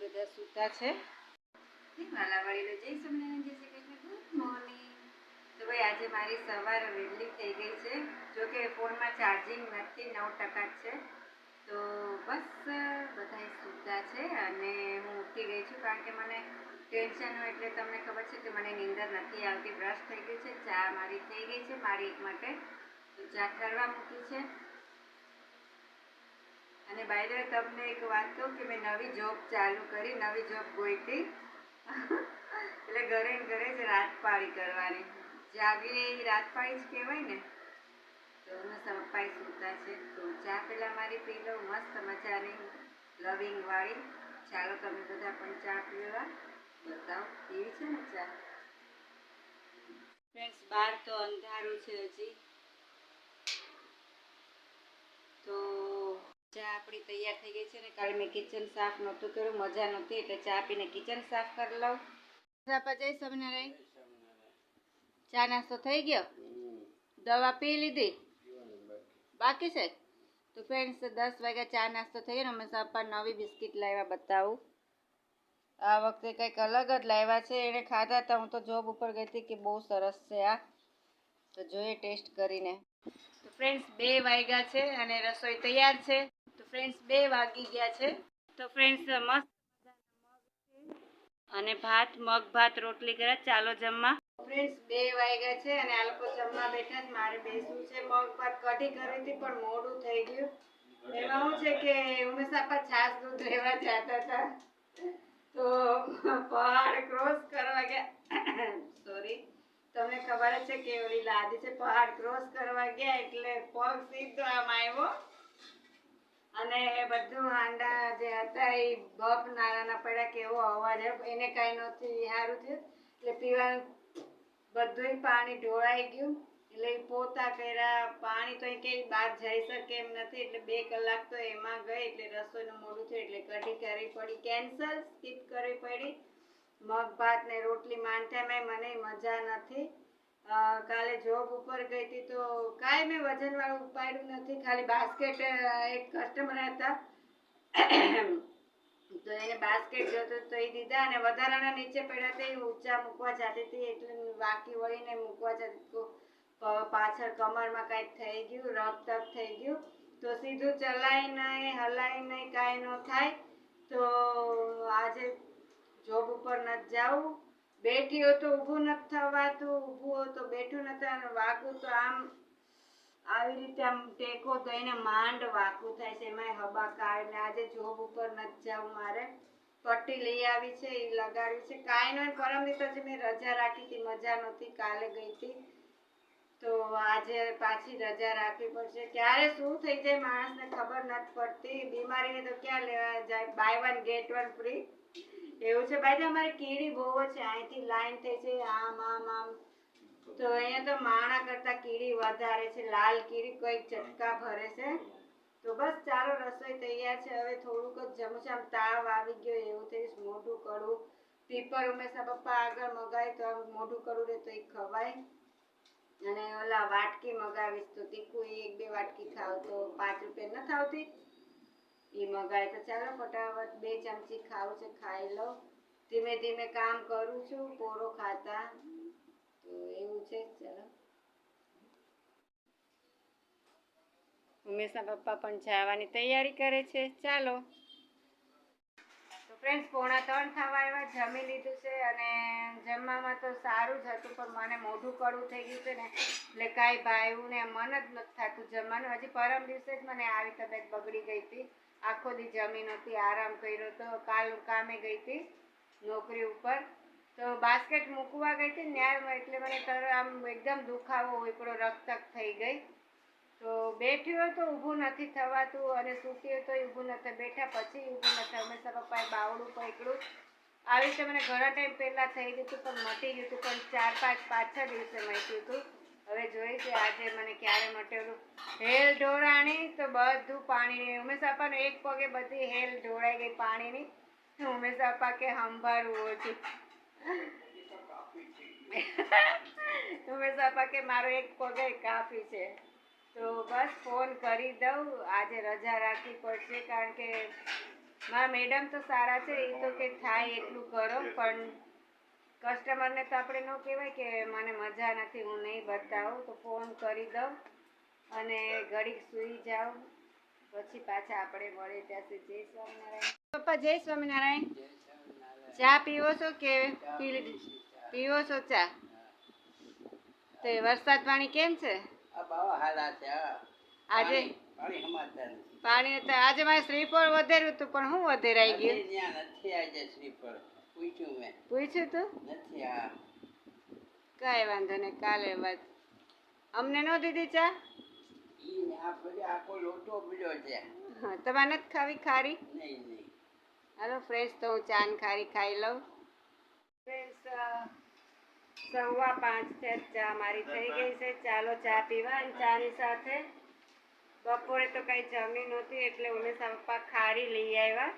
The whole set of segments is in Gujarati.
બધા સૂતા છે. વાલા વડીલો જય સ્વામિનારાયણ, જય શ્રી તો ભાઈ, આજે મારી સવાર વહેલી થઈ ગઈ છે. જો કે ફોનમાં ચાર્જિંગ નથી, નવ ટકા જ છે. તો બસ બધા સૂતા છે અને હું ઉઠી ગઈ છું કારણ કે મને ટેન્શન હોય એટલે તમને ખબર છે કે મને નીંદર નથી આવતી બ્રશ થઈ ગઈ છે, ચા મારી થઈ ગઈ છે મારી એક માટે. તો ચા કરવા મૂકી છે. અને બાય તમને એક વાત કહું કે મેં નવી જોબ ચાલુ કરી, નવી જોબ ગોઈતી. એટલે ઘરે ને ઘરે જ રાત પાળી કરવાની. જાગીને એ રાત પાળી જ કહેવાય ને. તો અમે સંપાઈ સૂતા છે. તો ચા પેલા મારી પી લઉં, મસ્ત મજાની લવિંગ વાળી. ચાલો તમે બધા પણ ચા પીવા. બતાવો, કેવી છે ને ચા? ફ્રેન્ડ્સ બહાર તો અંધારું છે હજી તો ચા આપણી તૈયાર થઈ ગઈ છે ને કાલે મેં કિચન સાફ નહોતું કર્યું, મજા નહોતી, એટલે ચા પીને કિચન સાફ કરી લઉં. આપા જય સ્વામિનારાયણ. ચા નાસ્તો થઈ ગયો? દવા પી લીધી? બાકી છે? તો ફ્રેન્ડ્સ દસ વાગ્યા ચા નાસ્તો થઈ ગયો ને અમે સાપા નવી બિસ્કિટ લાવ્યા બતાવું. આ વખતે કંઈક અલગ જ લાવ્યા છે એણે ખાધા હતા હું તો જોબ ઉપર ગઈ હતી કે બહુ સરસ છે આ. તો જોઈએ, ટેસ્ટ કરીને. તો ફ્રેન્ડ્સ બે વાગ્યા છે અને રસોઈ તૈયાર છે. ફ્રેન્ડ્સ બે વાગી ગયા છે. તો ફ્રેન્ડ્સ મસ્ત અને ભાત, મગ, ભાત, રોટલી કર્યા ચાલો જમવા. ફ્રેન્ડ્સ બે વાગ્યા છે અને આ લોકો જમવા બેઠા છે. મારે બેસવું છે. મગ, ભાત કઢી કરી હતી, પણ મોડું થઈ ગયું. એમાં શું છે કે હંમેશા આપા છાસ દૂધ રહેવા જતા હતા. તો પહાડ ક્રોસ કરવા ગયા. સોરી તમને ખબર જ છે કે ઓલી લાદી છે, પહાડ ક્રોસ કરવા ગયા એટલે પગ સીધો આમ અને બધું હાંડા જે હતા એ બફ નાના પડ્યા કેવો અવાજ એને કાંઈ નથી સારું થયું. એટલે પીવાનું બધુંય પાણી ઢોળાઈ ગયું. એટલે પોતા કર્યા. પાણી તો ક્યાંય બહાર જઈ શકે એમ નથી. એટલે બે કલાક તો એમાં ગઈ. એટલે રસોઈનું મોડું થયું. એટલે કઢી કરવી પડી. કેન્સલ, સ્કીપ કરવી પડી. મગ ભાત ને રોટલી મેં. મને મજા નથી. કાલે જોબ ઉપર ગઈ હતી તો કાંઈ મેં વજન વાળું ઉપાડ્યું નથી, ખાલી બાસ્કેટ એક કસ્ટમર હતા. તો એને બાસ્કેટ જોતો તો એ દીધા અને વધારાના નીચે પડ્યા તો એ ઊંચા મૂકવા જતી હતી, એટલે વાકી વળીને મૂકવા જતી પાછળ કમરમાં કાંઈક થઈ ગયું રફ તફ થઈ ગયું. તો સીધું ચલાય નહીં હલાય નહીં કાંઈ ન થાય. તો આજે જોબ ઉપર નથી જાવું બેઠી હો તો ઊભું નથી થવાતું ઊભું હો તો બેઠું નથી વાગું તો આમ આવી રીતે આમ ટેકો તો એને માંડ વાકું થાય છે. એમાંય હબા એટલે આજે જોબ ઉપર નથી જવું મારે પટ્ટી લઈ આવી છે એ લગાડવી છે. કાંઈ નહીં પરમ દિવસે મેં રજા રાખી હતી, મજા નહોતી. કાલે ગઈ હતી. તો આજે પાછી રજા રાખવી પડશે. ક્યારે શું થઈ જાય માણસને ખબર નથી પડતી. બીમારીને તો ક્યાં લેવા જાય buy one get one free એવું છે ભાઈ અમારે કીડી બહુ છે. અહીંથી લાઈન થઈ છે, આમ આમ આમ. તો અહીંયા તો માણા કરતા કીડી વધારે છે, લાલ કીડી કોઈક ચટકા ભરે છે. તો બસ ચાલો, રસોઈ તૈયાર છે. હવે થોડુંક જ જમું છે આમ તાવ આવી ગયો, એવું થઈશ, મોઢું કડું. પીપર ઉમેશા પપ્પા આગળ મગાય, તો આમ મોઢું કડું રહે તો એ ખવાય. અને ઓલા વાટકી મગાવીશ તો તીખું, એક, બે વાટકી ખાવ તો પાંચ રૂપિયા ન આવતી એ મગાય તો ચાલો ફટાફટ બે ચમચી ખાવું છે, ખાઈ લો. ધીમે ધીમે કામ કરું છું પોરો ખાતા. તો એવું છે, ચાલો. ઉમેશના પપ્પા પણ જવાની તૈયારી કરે છે, ચાલો. તો ફ્રેન્ડ્સ પોણા ત્રણ થવા એવા જમી લીધું છે અને જમવામાં તો સારું જ હતું, પણ મને મોઢું કડવું થઈ ગયું છે ને, એટલે કાંઈ ભાવ્યું ને મન જ નથી થતું જમવાનું. હજી પરમ દિવસે જ મને આવી તબિયત બગડી ગઈ હતી. આખો દી જમીન હતી આરામ કર્યો તો કાલ કામે ગઈ હતી નોકરી ઉપર. તો બાસ્કેટ મૂકવા ગઈ હતી ન્યાય એટલે મને તર આમ એકદમ દુખાવો, એકડો રક્તક થઈ ગઈ. તો બેઠી હોય તો ઊભું નથી થવાતું અને સૂતી હોય તો ઊભું નથી બેઠા પછી ઊભું નથી હંમેશા પપ્પાએ બાવડું પકડ્યું. આવી રીતે મને ઘણા ટાઈમ પહેલાં થઈ ગયું હતું, પણ મટી ગયું હતું, પણ ચાર પાંચ પાછા દિવસે મટ્યું હતું. હવે જોઈ છે આજે મને ક્યારે મટેલું. હેલ ઢોળાણી, તો બધું પાણી ઉમેશ અપાનો એક પગે બધી હેલ ઢોળાઈ ગઈ પાણીની. ઉમેશ અપા કે સંભાળવું હતું ઉમેશ અપા કે મારો એક પગે કાફી છે. તો બસ ફોન કરી દઉં. આજે રજા રાખવી પડશે કારણ કે મારા મેડમ તો સારા છે, એ તો કે થાય એટલું કરો પણ કસ્ટમરને તો આપણે ન કહેવાય કે મને મજા નથી હું નહીં બતાવું તો ફોન કરી દઉં અને ઘડીક સૂઈ જાઉં. પછી પાછા આપણે મળે ત્યાં સુધી જય સ્વામિનારાયણ. પપ્પા જય સ્વામિનારાયણ. ચા પીવો છો કે પી લીધી? પીવો છો ચા. તો વરસાદ પાણી કેમ છે. આજે? પાણી- તો આજે મારે શ્રીફળ વધેર્યું હતું પણ હું વધેરાઈ ગયું? નથી આજે શ્રીફળ. પૂછ્યું મેં. પૂછ્યું તું? નથી આ કાંઈ વાંધો નહીં કાલે વાત. અમને ન દીધી ચા? ઈ આ આખો લોટો પીડ્યો છે. હા તમારે નથી ખાવી ખારી? નહીં નહીં. હાલો ફ્રેશ તો હું ચાન ખારી ખાઈ લઉં. ફ્રેશ સવા પાંચ છે ચા મારી થઈ ગઈ છે. ચાલો ચા પીવા અને ચાની સાથે. બપોરે તો કંઈ જમી નહોતી એટલે ઉમેશા પપ્પા ખારી લઈ આવ્યા.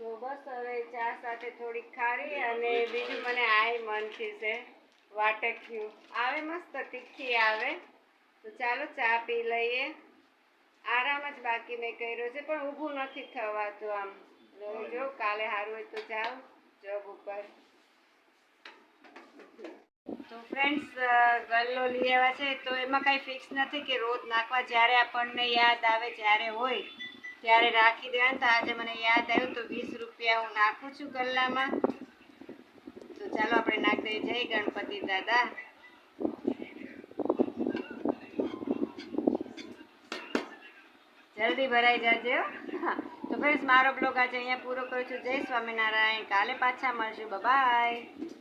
તો બસ હવે ચા સાથે થોડીક ખારી અને બીજું મને આય મનથી છે વાટક્યું આવે મસ્ત, તીખી આવે. તો ચાલો ચા પી લઈએ. આરામ જ બાકી મેં કર્યો છે, પણ ઊભું નથી થવાતું આમ. જો, કાલે સારું હોય તો જાઓ જોબ ઉપર. તો ફ્રેન્ડ્સ ગલ્લો લઈ આવ્યા છે, તો એમાં કાંઈ ફિક્સ નથી કે રોજ નાખવા જ્યારે આપણને યાદ આવે, જ્યારે હોય. ત્યારે રાખી દેવાનું તો આજે મને યાદ આવ્યું તો વીસ રૂપિયા હું નાખું છું ગલ્લામાં. તો ચાલો આપણે નાખી દઈએ. જય ગણપતિ દાદા. જલ્દી ભરાઈ જાજે તો ફ્રેન્ડ્સ મારો બ્લોગ આજે અહીંયા પૂરો કરું છું. જય સ્વામિનારાયણ. કાલે પાછા મળશું. બાય